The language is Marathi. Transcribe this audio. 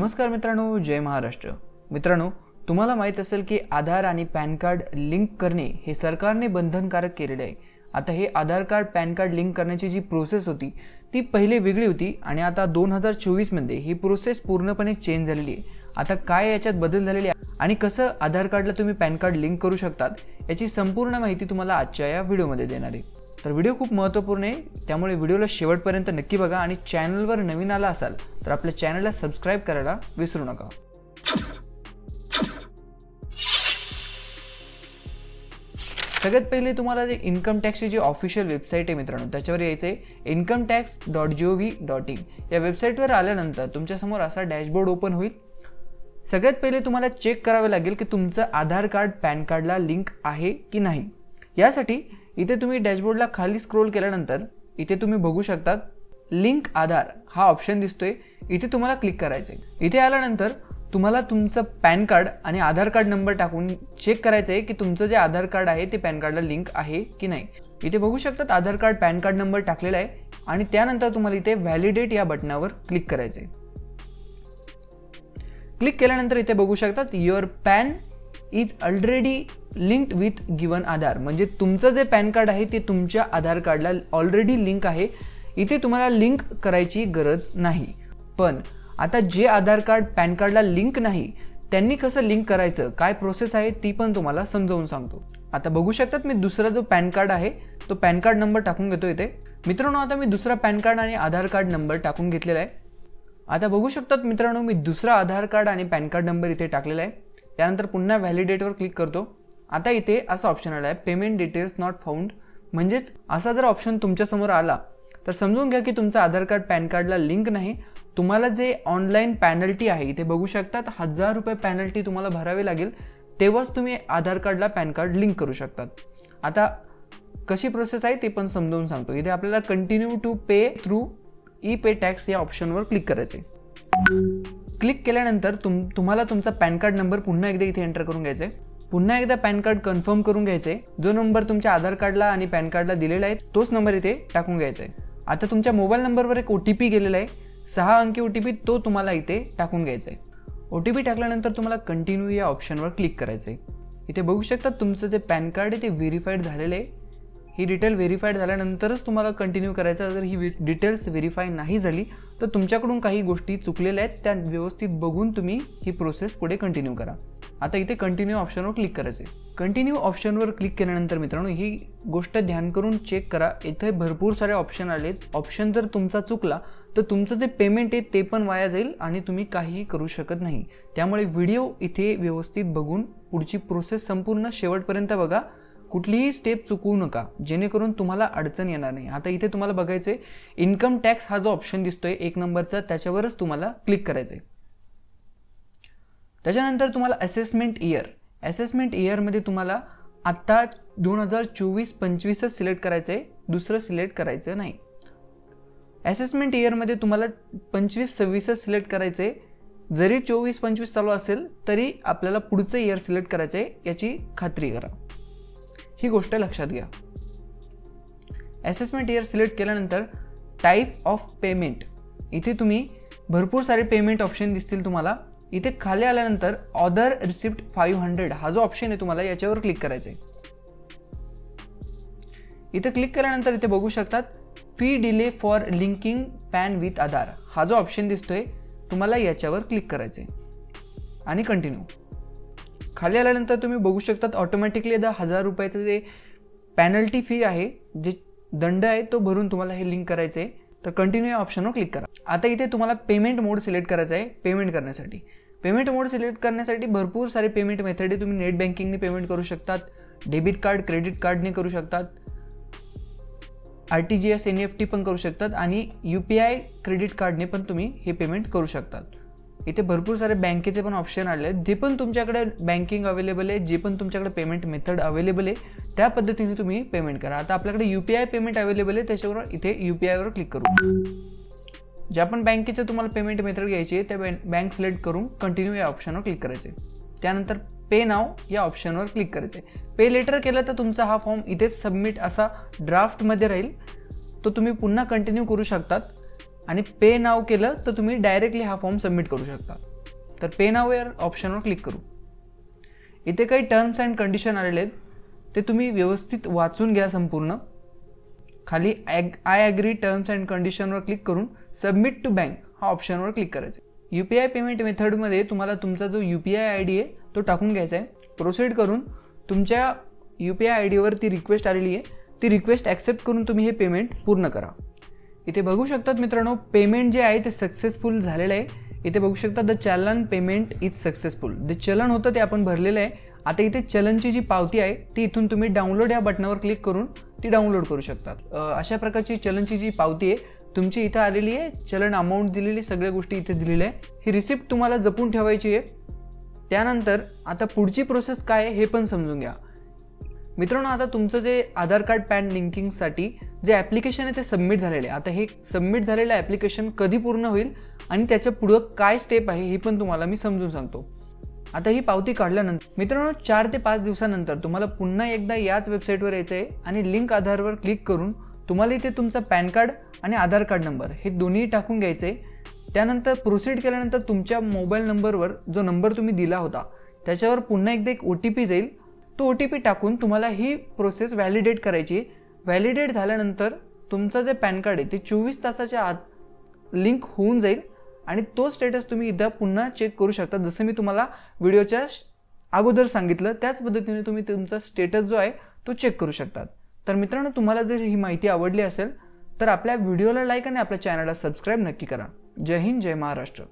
नमस्कार मित्रांनो जय महाराष्ट्र. मित्रांनो तुम्हाला माहीत असेल की आधार आणि पॅन कार्ड लिंक करणे हे सरकारने बंधनकारक केलेले आहे. आता हे Aadhaar card PAN card link करण्याची जी प्रोसेस होती ती पहिले वेगळी होती आणि आता दोन हजार चोवीसमध्ये ही प्रोसेस पूर्णपणे चेंज झालेली आहे. आता काय याच्यात बदल झालेले आहे आणि कसं आधार कार्डला तुम्ही पॅन कार्ड लिंक करू शकतात याची संपूर्ण माहिती तुम्हाला आजच्या या व्हिडिओमध्ये देणार आहे. तर व्हिडिओ खूप महत्त्वपूर्ण आहे. त्यामुळे व्हिडिओला शेवटपर्यंत नक्की बघा आणि चॅनलवर नवीन आला असाल तर आपल्या चॅनलला सबस्क्राईब करायला विसरू नका. सगळ्यात पहिले तुम्हाला जे इन्कम टॅक्सची जी ऑफिशियल वेबसाईट आहे मित्रांनो त्याच्यावर यायचं आहे. Income tax dot G O V dot in या वेबसाईटवर आल्यानंतर तुमच्यासमोर असा डॅशबोर्ड ओपन होईल. सगळ्यात पहिले तुम्हाला चेक करावे लागेल की तुमचं आधार कार्ड पॅन कार्डला लिंक आहे की नाही. यासाठी इथे तुम्ही डॅशबोर्डला खाली स्क्रोल केल्यानंतर इथे तुम्ही बघू शकतात लिंक आधार हा ऑप्शन दिसतोय. इथे तुम्हाला क्लिक करायचं आहे इथे आल्यानंतर तुम्हाला तुमचं पॅन कार्ड आणि आधार कार्ड नंबर टाकून चेक करायचं आहे की तुमचं जे आधार कार्ड आहे ते पॅन कार्डला लिंक आहे की नाही. इथे बघू शकतात Aadhaar card PAN card number टाकलेला आहे आणि त्यानंतर तुम्हाला इथे व्हॅलिडेट या बटनावर क्लिक करायचं आहे क्लिक केल्यानंतर इथे बघू शकतात your PAN is already linked with given Aadhaar. म्हणजे तुमचं जे पॅन कार्ड आहे ते तुमच्या आधार कार्डला ऑलरेडी लिंक आहे. इथे तुम्हाला लिंक करायची गरज नाही. पण आता जे आधार कार्ड पॅन कार्डला लिंक नाही त्यांनी कसं लिंक करायचं काय प्रोसेस आहे ती पण तुम्हाला समजावून सांगतो. आता बघू शकतात मी दुसरा जो पॅन कार्ड आहे तो पॅन कार्ड नंबर टाकून घेतो इथे. मित्रांनो आता मी दुसरा पॅन कार्ड आणि आधार कार्ड नंबर टाकून घेतलेला आहे. आता बघू शकतात मित्रांनो मी दुसरा आधार कार्ड आणि पॅन कार्ड नंबर इथे टाकलेला आहे. त्यानंतर पुन्हा व्हॅलिडेटवर क्लिक करतो. आता इथे असा ऑप्शन आला आहे पेमेंट डिटेल्स नॉट फाउंड म्हणजेच असा जर ऑप्शन तुमच्यासमोर आला तर समजून घ्या की तुमचं आधार कार्ड पॅन कार्डला लिंक नाही. तुम्हाला जे ऑनलाईन पॅनल्टी आहे इथे बघू शकतात हजार रुपये पॅनल्टी तुम्हाला भरावी लागेल. तेव्हाच तुम्ही आधार कार्डला पॅन कार्ड लिंक करू शकतात. आता कशी प्रोसेस आहे ते पण समजावून सांगतो. इथे आपल्याला continue to pay through E pay tax या ऑप्शनवर क्लिक करायचे क्लिक केल्यानंतर तुम तुम्हाला तुमचा पॅन कार्ड नंबर पुन्हा एकदा इथे एंटर करून घ्यायचा आहे पुन्हा एकदा पॅन कार्ड कन्फर्म करून घ्यायचे जो नंबर तुमच्या आधार कार्डला आणि पॅन कार्डला दिलेला आहे तोच नंबर इथे टाकून घ्यायचा आहे आता तुमच्या मोबाईल नंबरवर एक ओ टी पी गेलेला आहे. सहा अंकी ओ टी पी तो तुम्हाला इथे टाकून घ्यायचा आहे ओ टी पी टाकल्यानंतर तुम्हाला कंटिन्यू या ऑप्शनवर क्लिक करायचं आहे इथे बघू शकता तुमचं जे पॅन कार्ड आहे ते व्हेरीफाईड झालेलं आहे. ही डिटेल व्हेरीफाईड झाल्यानंतरच तुम्हाला कंटिन्यू करायचं जर ही डिटेल्स व्हेरीफाय नाही झाली तर तुमच्याकडून काही गोष्टी चुकलेल्या आहेत त्या व्यवस्थित बघून तुम्ही ही प्रोसेस पुढे कंटिन्यू करा. आता इथे कंटिन्यू ऑप्शनवर क्लिक करायचे कंटिन्यू ऑप्शनवर क्लिक केल्यानंतर मित्रांनो ही गोष्ट ध्यान करून चेक करा. इथे भरपूर सारे ऑप्शन आलेत. ऑप्शन जर तुमचा चुकला तर तुमचं जे पेमेंट आहे ते पण वाया जाईल आणि तुम्ही काहीही करू शकत नाही. त्यामुळे व्हिडिओ इथे व्यवस्थित बघून पुढची प्रोसेस संपूर्ण शेवटपर्यंत बघा. कुठलीही स्टेप चुकवू नका. जेणेकरून तुम्हाला अडचण येणार नाही. आता इथे तुम्हाला बघायचं आहे इन्कम टॅक्स हा जो ऑप्शन दिसतोय एक नंबरचा त्याच्यावरच तुम्हाला क्लिक करायचं आहे त्याच्यानंतर तुम्हाला असेसमेंट इयर असेसमेंट इयरमध्ये तुम्हाला आत्ता दोन हजार चोवीस पंचवीसच सिलेक्ट करायचं आहे दुसरं सिलेक्ट करायचं नाही. असेसमेंट इयरमध्ये तुम्हाला पंचवीस सव्वीसच सिलेक्ट करायचं आहे जरी चोवीस पंचवीस चालू असेल तरी आपल्याला पुढचं इयर सिलेक्ट करायचं आहे याची खात्री करा. ही गोष्ट लक्षात घ्या. असेसमेंट इयर सिलेक्ट केल्यानंतर टाईप ऑफ पेमेंट इथे तुम्ही भरपूर सारे पेमेंट ऑप्शन दिसतील तुम्हाला. इथे खाली आल्यानंतर ऑदर रिसिप्ट फाईव्ह हंड्रेड हा जो ऑप्शन आहे तुम्हाला याच्यावर क्लिक करायचा आहे इथे क्लिक केल्यानंतर इथे बघू शकतात fee delay for linking PAN with Aadhaar हा जो ऑप्शन दिसतोय तुम्हाला याच्यावर क्लिक करायचं आहे आणि कंटिन्यू खाली आल्यानंतर तुम्ही बघू शकतात ऑटोमॅटिकली द हजार रुपयाचं जे पॅनल्टी फी आहे जे दंड आहे तो भरून तुम्हाला हे लिंक करायचं आहे तर कंटिन्यू या ऑप्शनवर क्लिक करा. आता इथे तुम्हाला पेमेंट मोड सिलेक्ट करायचा आहे पेमेंट करण्यासाठी. पेमेंट मोड सिलेक्ट करण्यासाठी भरपूर सारे पेमेंट मेथड आहे. तुम्ही नेट बँकिंगने पेमेंट करू शकतात डेबिट कार्ड क्रेडिट कार्डने करू शकतात. R T G S N F T पण करू शकतात. आणि यू पी आय क्रेडिट कार्डने पण तुम्ही हे पेमेंट करू शकतात. इथे भरपूर सारे बँकेचे पण ऑप्शन आले आहेत. जे पण तुमच्याकडे बँकिंग अवेलेबल आहे जे पण तुमच्याकडे पेमेंट मेथड अवेलेबल आहे त्या पद्धतीने तुम्ही पेमेंट करा. आता आपल्याकडे U P I payment available आहे त्याच्यावर इथे यू पी आयवर क्लिक करू. ज्या पण बँकेचं तुम्हाला पेमेंट मेथड घ्यायची आहे त्या बँक सिलेक्ट करून कंटिन्यू या ऑप्शनवर क्लिक करायचे. त्यानंतर पे नाव या ऑप्शनवर क्लिक करायचे. पे लेटर केलं तर तुमचा हा फॉर्म इथेच सबमिट असा ड्राफ्टमध्ये राहील. तो तुम्ही पुन्हा कंटिन्यू करू शकतात. आणि पे नाव केलं तर तुम्ही डायरेक्टली हा फॉर्म सबमिट करू शकता. तर पे नाव या ऑप्शनवर क्लिक करू. इथे काही टर्म्स अँड कंडिशन आलेले आहेत. ते तुम्ही व्यवस्थित वाचून घ्या संपूर्ण. खाली ॲग आय ॲग्री टर्म्स अँड कंडिशनवर क्लिक करून सबमिट टू बँक हा ऑप्शनवर क्लिक करायचं यू पी आय पेमेंट मेथडमध्ये तुम्हाला तुमचा जो U P I I D आहे तो टाकून घ्यायचा आहे. प्रोसीड करून तुमच्या यू पी आय आय डीवर ती रिक्वेस्ट आलेली आहे. ती रिक्वेस्ट ॲक्सेप्ट करून तुम्ही हे पेमेंट पूर्ण करा. इथे बघू शकतात मित्रांनो पेमेंट जे आहे ते सक्सेसफुल झालेलं आहे. इथे बघू शकता द चलन पेमेंट इज सक्सेसफुल जे चलन होतं ते आपण भरलेलं आहे. आता इथे चलनची जी पावती आहे ती इथून तुम्ही डाउनलोड या बटनावर क्लिक करून ती डाउनलोड करू शकतात. अशा प्रकारची चलनची जी पावती आहे तुमची इथं आलेली आहे. चलन अमाऊंट दिलेली सगळ्या गोष्टी इथे दिलेल्या आहे. ही रिसिप्ट तुम्हाला जपून ठेवायची आहे. त्यानंतर आता पुढची प्रोसेस काय आहे हे पण समजून घ्या. मित्रांनो आता तुमचं जे आधार कार्ड पॅन लिंकिंगसाठी जे ॲप्लिकेशन आहे ते सबमिट झालेलं आहे. आता हे सबमिट झालेलं ॲप्लिकेशन कधी पूर्ण होईल आणि त्याच्या पुढं काय स्टेप आहे हे पण तुम्हाला मी समजून सांगतो. आता ही पावती काढल्यानंतर मित्रांनो चार ते पाच दिवसानंतर तुम्हाला पुन्हा एकदा याच वेबसाईटवर यायचं आहे आणि लिंक आधारवर क्लिक करून तुम्हाला इथे तुमचा पॅन कार्ड आणि आधार कार्ड नंबर हे दोन्ही टाकून घ्यायचे आहे. त्यानंतर प्रोसीड केल्यानंतर तुमच्या मोबाईल नंबरवर जो नंबर तुम्ही दिला होता त्याच्यावर पुन्हा एकदा एक ओ टी पी जाईल. तो ओ टी पी टाकून तुम्हाला ही प्रोसेस व्हॅलिडेट करायची व्हॅलिडेट झाल्यानंतर तुमचं जे पॅन कार्ड आहे ते चोवीस तासाच्या आत लिंक होऊन जाईल आणि तो स्टेटस तुम्ही इथं पुन्हा चेक करू शकता. जसं मी तुम्हाला व्हिडिओच्या अगोदर सांगितलं त्याच पद्धतीने तुम्ही तुमचा स्टेटस जो आहे तो चेक करू शकतात. तर मित्रांनो तुम्हाला जर ही माहिती आवडली असेल तर आपल्या व्हिडिओला लाईक आणि आपल्या चॅनलला सबस्क्राईब नक्की करा. जय हिंद जय महाराष्ट्र.